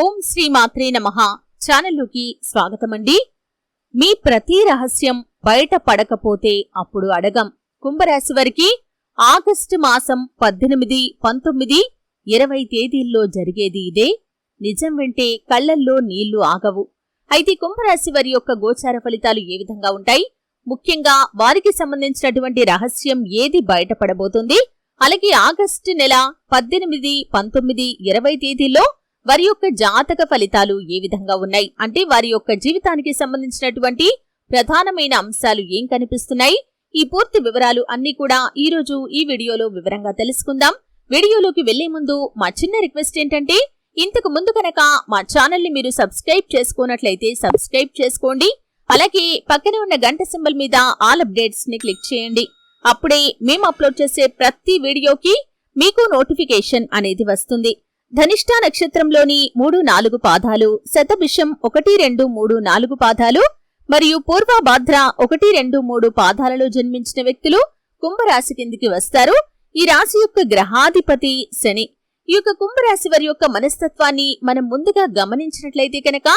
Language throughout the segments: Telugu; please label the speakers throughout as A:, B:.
A: ఓం శ్రీ మాత్రే నమ. ఛానల్లోకి స్వాగతమండి. మీ ప్రతి రహస్యం బయట పడకపోతే అప్పుడు అడగం. కుంభరాశి వారికి ఆగస్టు మాసం పద్దెనిమిది పంతొమ్మిది ఇరవై తేదీల్లో జరిగేది ఇదే. నిజం వింటే కళ్ళల్లో నీళ్ళు ఆగవు. అయితే కుంభరాశి వారి యొక్క గోచార ఫలితాలు ఏ విధంగా ఉంటాయి? ముఖ్యంగా వారికి సంబంధించినటువంటి రహస్యం ఏది బయటపడబోతుంది అలాగే ఆగస్టు నెల పద్దెనిమిది పంతొమ్మిది ఇరవై తేదీల్లో వారి యొక్క జాతక ఫలితాలు ఏ విధంగా ఉన్నాయి? అంటే వారి యొక్క జీవితానికి సంబంధించినటువంటి ప్రధానమైన అంశాలు ఏం కనిపిస్తున్నాయి? ఈ పూర్తి వివరాలు అన్ని కూడా ఈ రోజు ఈ వీడియోలో వివరంగా తెలుసుకుందాం. వీడియోలోకి వెళ్ళే ముందు మా చిన్న రిక్వెస్ట్ ఏంటంటే ఇంతకు ముందు కనుక మా ఛానల్ని మీరు సబ్స్క్రైబ్ చేసుకున్నట్లయితే సబ్స్క్రైబ్ చేసుకోండి. అలాగే పక్కనే ఉన్న గంట సింబల్ మీద ఆల్ అప్డేట్స్ని క్లిక్ చేయండి. అప్పుడే మేము అప్లోడ్ చేసే ప్రతి వీడియోకి మీకు నోటిఫికేషన్ అనేది వస్తుంది. ధనిష్ట నక్షత్రంలోని మూడు నాలుగు పాదాలు శతభిషం ఒకటి రెండు మూడు నాలుగు పాదాలు మరియు పూర్వభాద్ర ఒకటి రెండు మూడు పాదాలలో జన్మించిన వ్యక్తులు కుంభరాశి కిందికి వస్తారు. ఈ రాశి యొక్క గ్రహాధిపతి శని. ఈ యొక్క కుంభరాశి వారి యొక్క మనస్తత్వాన్ని మనం ముందుగా గమనించినట్లయితే కనుక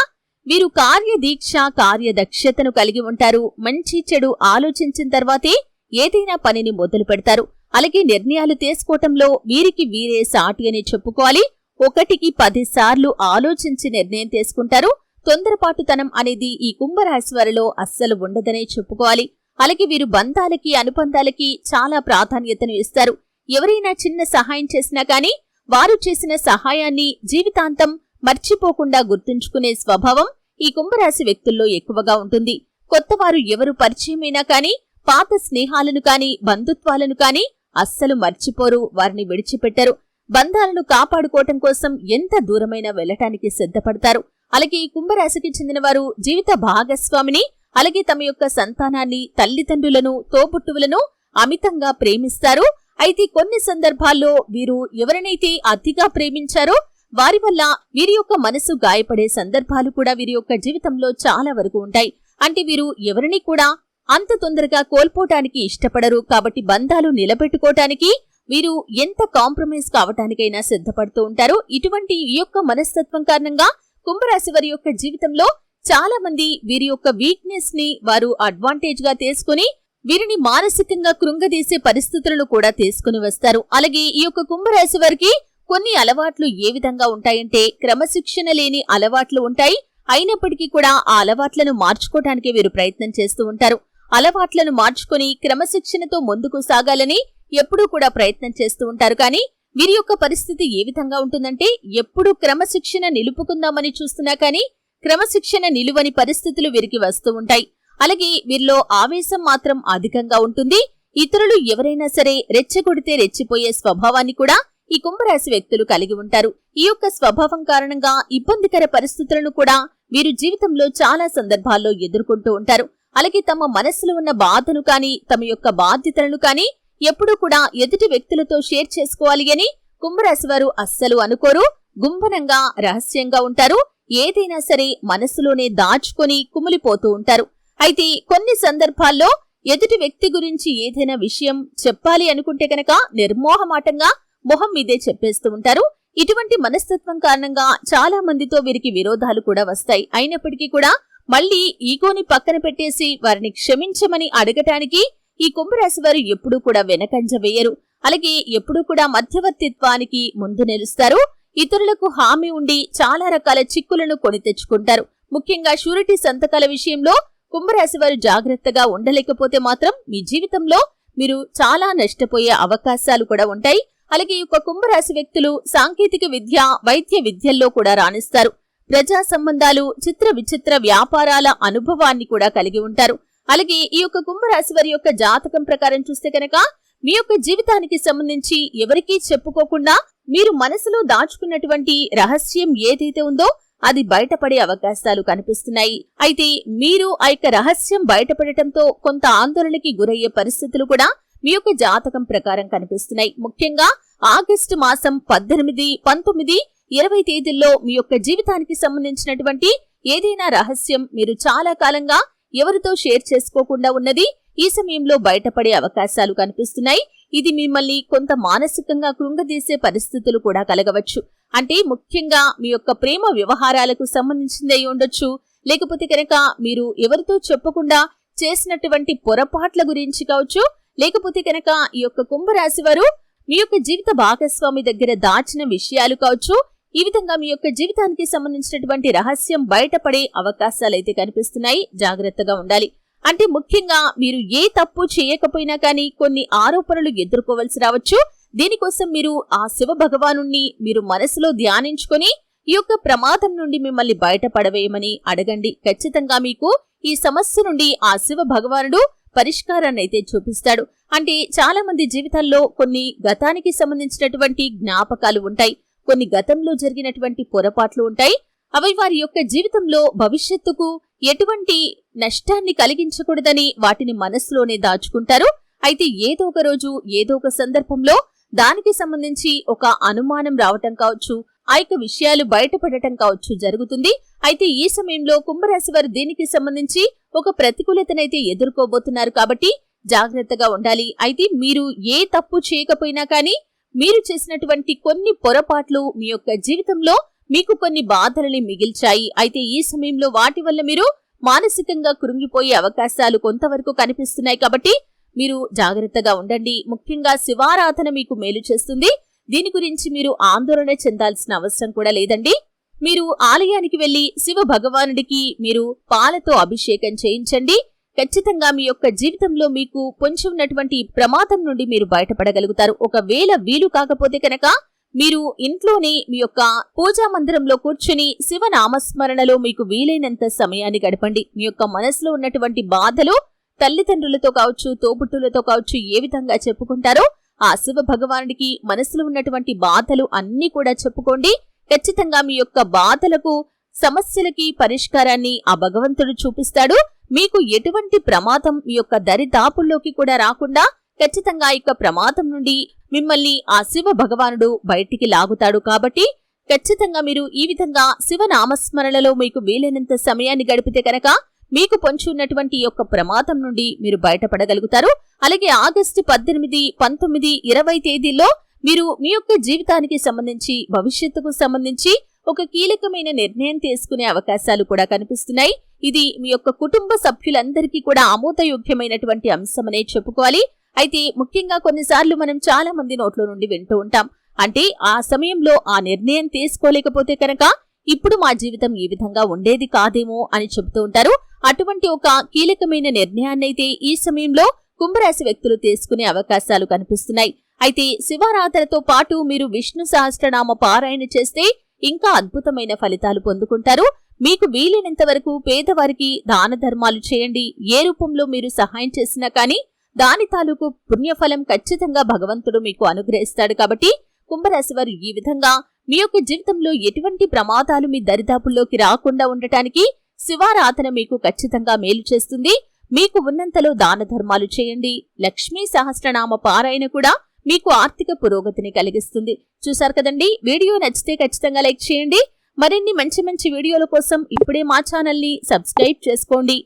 A: వీరు కార్యదీక్ష కార్యదక్షతను కలిగి ఉంటారు. మంచి చెడు ఆలోచించిన తర్వాతే ఏదైనా పనిని మొదలు పెడతారు అలాగే నిర్ణయాలు తీసుకోవటంలో వీరికి వీరే సాటి అని చెప్పుకోవాలి. ఒకటికి పది సార్లు ఆలోచించి నిర్ణయం తీసుకుంటారు. తొందరపాటుతనం అనేది ఈ కుంభరాశి వారిలో అస్సలు ఉండదనే చెప్పుకోవాలి. అలాగే వీరు బంధాలకి అనుబంధాలకి చాలా ప్రాధాన్యతను ఇస్తారు. ఎవరైనా చిన్న సహాయం చేసినా కానీ వారు చేసిన సహాయాన్ని జీవితాంతం మర్చిపోకుండా గుర్తుంచుకునే స్వభావం ఈ కుంభరాశి వ్యక్తుల్లో ఎక్కువగా ఉంటుంది. కొత్తవారు ఎవరు పరిచయమైనా కానీ పాత స్నేహాలను కానీ బంధుత్వాలను కానీ అస్సలు మర్చిపోరు వారిని విడిచిపెట్టరు. బంధాలను కాపాడుకోవటం కోసం ఎంత దూరమైనా వెళ్ళటానికి సిద్ధపడతారు. అలాగే ఈ కుంభరాశికి చెందిన వారు జీవిత భాగస్వామిని అలాగే తమ యొక్క సంతానాన్ని తల్లిదండ్రులను తోబుట్టువులను అమితంగా ప్రేమిస్తారు. అయితే కొన్ని సందర్భాల్లో వీరు ఎవరినైతే అతిగా ప్రేమించారో వారి వల్ల వీరి యొక్క మనసు గాయపడే సందర్భాలు కూడా వీరి యొక్క జీవితంలో చాలా వరకు ఉంటాయి. అంటే వీరు ఎవరిని కూడా అంత తొందరగా కోల్పోవటానికి ఇష్టపడరు. కాబట్టి బంధాలు నిలబెట్టుకోవటానికి వీరు ఎంత కాంప్రమైజ్ కావటానికైనా సిద్ధపడుతూ ఉంటారు. ఇటువంటి ఈ యొక్క మనస్తత్వం కారణంగా కుంభరాశి వారి యొక్క జీవితంలో చాలా మంది వీరి యొక్క వీక్నెస్ని వారు అడ్వాంటేజ్గా తీసుకుని వీరిని మానసికంగా కృంగదీసే పరిస్థితులను కూడా తీసుకుని వస్తారు. అలాగే ఈ యొక్క కుంభరాశి వారికి కొన్ని అలవాట్లు ఏ విధంగా ఉంటాయంటే క్రమశిక్షణ లేని అలవాట్లు ఉంటాయి. అయినప్పటికీ కూడా ఆ అలవాట్లను మార్చుకోవటానికి వీరు ప్రయత్నం చేస్తూ ఉంటారు. అలవాట్లను మార్చుకొని క్రమశిక్షణతో ముందుకు సాగాలని ఎప్పుడూ కూడా ప్రయత్నం చేస్తూ ఉంటారు. కానీ వీరి యొక్క పరిస్థితి ఏ విధంగా ఉంటుందంటే ఎప్పుడు క్రమశిక్షణ నిలుపుకుందామని చూస్తున్నా కానీ క్రమశిక్షణ నిలువని పరిస్థితులు వీరికి వస్తూ ఉంటాయి. అలాగే వీరిలో ఆవేశం మాత్రం అధికంగా ఉంటుంది. ఇతరులు ఎవరైనా సరే రెచ్చగొడితే రెచ్చిపోయే స్వభావాన్ని కూడా ఈ కుంభరాశి వ్యక్తులు కలిగి ఉంటారు. ఈ యొక్క స్వభావం కారణంగా ఇబ్బందికర పరిస్థితులను కూడా వీరు జీవితంలో చాలా సందర్భాల్లో ఎదుర్కొంటూ ఉంటారు. అలాగే తమ మనస్సులో ఉన్న బాధను కానీ తమ యొక్క బాధ్యతలను కానీ ఎప్పుడూ కూడా ఎదుటి వ్యక్తులతో షేర్ చేసుకోవాలి అని కుంభరాశి వారు అస్సలు అనుకోరు. గుంభనంగా రహస్యంగా ఉంటారు. ఏదైనా సరే మనసులోనే దాచుకొని కుమిలిపోతూ ఉంటారు. అయితే కొన్ని సందర్భాల్లో ఎదుటి వ్యక్తి గురించి ఏదైనా విషయం చెప్పాలి అనుకుంటే కనుక నిర్మోహమాటంగా మొహం మీదే చెప్పేస్తూ ఉంటారు. ఇటువంటి మనస్తత్వం కారణంగా చాలా మందితో వీరికి విరోధాలు కూడా వస్తాయి. అయినప్పటికీ కూడా మళ్ళీ ఈగోని పక్కన పెట్టేసి వారిని క్షమించమని అడగటానికి ఈ కుంభరాశి వారు ఎప్పుడూ కూడా వెనకంజ వేయరు. అలాగే ఎప్పుడూ కూడా మధ్యవర్తిత్వానికి ముందు నిలుస్తారు. ఇతరులకు హామీ ఉండి చాలా రకాల చిక్కులను కొని తెచ్చుకుంటారు. ముఖ్యంగా షూరిటీ సంతకాల విషయంలో కుంభరాశి వారు జాగ్రత్తగా ఉండలేకపోతే మాత్రం మీ జీవితంలో మీరు చాలా నష్టపోయే అవకాశాలు కూడా ఉంటాయి. అలాగే ఈ యొక్క కుంభరాశి వ్యక్తులు సాంకేతిక విద్య వైద్య విద్యల్లో కూడా రాణిస్తారు. ప్రజా సంబంధాలు చిత్ర విచిత్ర వ్యాపారాల అనుభవాన్ని కూడా కలిగి ఉంటారు. అలాగే ఈ యొక్క కుంభరాశి వారి యొక్క జాతకం ప్రకారం చూస్తే కనుక మీ యొక్క జీవితానికి సంబంధించి ఎవరికీ చెప్పుకోకుండా మీరు మనసులో దాచుకున్నటువంటి రహస్యం ఏదైతే ఉందో అది బయటపడే అవకాశాలు కనిపిస్తున్నాయి. అయితే మీరు ఆ యొక్క రహస్యం బయటపడటంతో కొంత ఆందోళనకి గురయ్యే పరిస్థితులు కూడా మీ యొక్క జాతకం ప్రకారం కనిపిస్తున్నాయి. ముఖ్యంగా ఆగస్టు మాసం పద్దెనిమిది పంతొమ్మిది ఇరవై తేదీల్లో మీ యొక్క జీవితానికి సంబంధించినటువంటి ఏదైనా రహస్యం మీరు చాలా కాలంగా ఎవరితో షేర్ చేసుకోకుండా ఉన్నది ఈ సమయంలో బయటపడే అవకాశాలు కనిపిస్తున్నాయి. ఇది మిమ్మల్ని కొంత మానసికంగా కృంగదీసే పరిస్థితులు కూడా కలగవచ్చు. అంటే ముఖ్యంగా మీ యొక్క ప్రేమ వ్యవహారాలకు సంబంధించింది అయి ఉండొచ్చు. లేకపోతే కనుక మీరు ఎవరితో చెప్పకుండా చేసినటువంటి పొరపాట్ల గురించి కావచ్చు లేకపోతే కనుక ఈ యొక్క కుంభరాశి వారు మీ యొక్క జీవిత భాగస్వామి దగ్గర దాచిన విషయాలు కావచ్చు ఈ విధంగా మీ యొక్క జీవితానికి సంబంధించినటువంటి రహస్యం బయటపడే అవకాశాలైతే కనిపిస్తున్నాయి. జాగ్రత్తగా ఉండాలి. అంటే ముఖ్యంగా మీరు ఏ తప్పు చేయకపోయినా కానీ కొన్ని ఆరోపణలు ఎదుర్కోవలసి రావచ్చు. దీనికోసం మీరు ఆ శివ భగవాను మీరు మనసులో ధ్యానించుకొని ఈ యొక్క ప్రమాదం నుండి మిమ్మల్ని బయటపడవేయమని అడగండి. ఖచ్చితంగా మీకు ఈ సమస్య నుండి ఆ శివ భగవానుడు పరిష్కారాన్ని అయితే చూపిస్తాడు. అంటే చాలా మంది జీవితాల్లో కొన్ని గతానికి సంబంధించినటువంటి జ్ఞాపకాలు ఉంటాయి. కొన్ని గతంలో జరిగినటువంటి పొరపాట్లు ఉంటాయి. అవి వారి యొక్క జీవితంలో భవిష్యత్తుకు ఎటువంటి నష్టాన్ని కలిగించకూడదని వాటిని మనస్సులోనే దాచుకుంటారు. అయితే ఏదో ఒక రోజు ఏదో ఒక సందర్భంలో దానికి సంబంధించి ఒక అనుమానం రావటం కావచ్చు ఆ యొక్క విషయాలు బయటపడటం కావచ్చు జరుగుతుంది. అయితే ఈ సమయంలో కుంభరాశి వారు దీనికి సంబంధించి ఒక ప్రతికూలతనైతే ఎదుర్కోబోతున్నారు కాబట్టి జాగ్రత్తగా ఉండాలి. అయితే మీరు ఏ తప్పు చేయకపోయినా కానీ మీరు చేసినటువంటి కొన్ని పొరపాట్లు మీ యొక్క జీవితంలో మీకు కొన్ని బాధలని మిగిల్చాయి. అయితే ఈ సమయంలో వాటి వల్ల మీరు మానసికంగా కృంగిపోయే అవకాశాలు కొంతవరకు కనిపిస్తున్నాయి కాబట్టి మీరు జాగ్రత్తగా ఉండండి. ముఖ్యంగా శివారాధన మీకు మేలు చేస్తుంది. దీని గురించి మీరు ఆందోళన చెందాల్సిన అవసరం కూడా లేదండి. మీరు ఆలయానికి వెళ్ళి శివ భగవానుడికి మీరు పాలతో అభిషేకం చేయించండి. ఖచ్చితంగా మీ యొక్క జీవితంలో మీకు పొంచి ఉన్నటువంటి ప్రమాదం నుండి మీరు బయటపడగలుగుతారు. ఒకవేళ వీలు కాకపోతే కనుక మీరు ఇంట్లోనే మీ యొక్క పూజా మందిరంలో కూర్చుని శివ నామస్మరణలో మీకు వీలైనంత సమయాన్ని గడపండి. మీ యొక్క మనసులో ఉన్నటువంటి బాధలు తల్లిదండ్రులతో కావచ్చు తోబుట్టులతో కావచ్చు ఏ విధంగా చెప్పుకుంటారో ఆ శివ భగవానుడికి మనసులో ఉన్నటువంటి బాధలు అన్నీ కూడా చెప్పుకోండి. ఖచ్చితంగా మీ యొక్క బాధలకు సమస్యలకి పరిష్కారాన్ని ఆ భగవంతుడు చూపిస్తాడు. మీకు ఎటువంటి ప్రమాదం మీ యొక్క దరిదాపుల్లోకి కూడా రాకుండా ఖచ్చితంగా ఇక ప్రమాదం నుండి మిమ్మల్ని ఆ శివ భగవానుడు బయటికి లాగుతాడు కాబట్టి ఖచ్చితంగా మీరు ఈ విధంగా శివ నామస్మరణలో మీకు వీలైనంత సమయాన్ని గడిపితే కనుక మీకు పొంచి ఉన్నటువంటి యొక్క ప్రమాదం నుండి మీరు బయటపడగలుగుతారు. అలాగే ఆగస్టు పద్దెనిమిది పంతొమ్మిది ఇరవై తేదీల్లో మీరు మీ యొక్క జీవితానికి సంబంధించి భవిష్యత్తుకు సంబంధించి ఒక కీలకమైన నిర్ణయం తీసుకునే అవకాశాలు కూడా కనిపిస్తున్నాయి. ఇది మీ యొక్క కుటుంబ సభ్యులందరికీ కూడా ఆమోదయోగ్యమైనటువంటి అంశమనే చెప్పుకోవాలి. అయితే ముఖ్యంగా కొన్నిసార్లు మనం చాలా మంది నోట్లో నుండి వింటూ ఉంటాం. అంటే ఆ సమయంలో ఆ నిర్ణయం తీసుకోలేకపోతే కనుక ఇప్పుడు మా జీవితం ఈ విధంగా ఉండేది కాదేమో అని చెబుతూ ఉంటారు. అటువంటి ఒక కీలకమైన నిర్ణయాన్నైతే ఈ సమయంలో కుంభరాశి వ్యక్తులు తీసుకునే అవకాశాలు కనిపిస్తున్నాయి. అయితే శివారాధనతో పాటు మీరు విష్ణు సహస్రనామ పారాయణ చేస్తే ఇంకా అద్భుతమైన ఫలితాలు పొందుకుంటారు. మీకు వీలైనంత వరకు పేదవారికి దాన ధర్మాలు చేయండి. ఏ రూపంలో మీరు సహాయం చేసినా కానీ దాని తాలూకు పుణ్యఫలం ఖచ్చితంగా భగవంతుడు మీకు అనుగ్రహిస్తాడు కాబట్టి కుంభరాశి వారు ఈ విధంగా మీ యొక్క జీవితంలో ఎటువంటి ప్రమాదాలు మీ దరిదాపుల్లోకి రాకుండా ఉండటానికి శివారాధన మీకు ఖచ్చితంగా మేలు చేస్తుంది. మీకు ఉన్నంతలో దాన ధర్మాలు చేయండి. లక్ష్మీ సహస్రనామ పారాయణ కూడా మీకు ఆర్థిక పురోగతిని కలిగిస్తుంది. చూసారు కదండి? వీడియో నచ్చితే ఖచ్చితంగా లైక్ చేయండి. మరిన్ని మంచి మంచి వీడియోల కోసం ఇప్పుడే మా ఛానల్ని సబ్స్క్రైబ్ చేసుకోండి.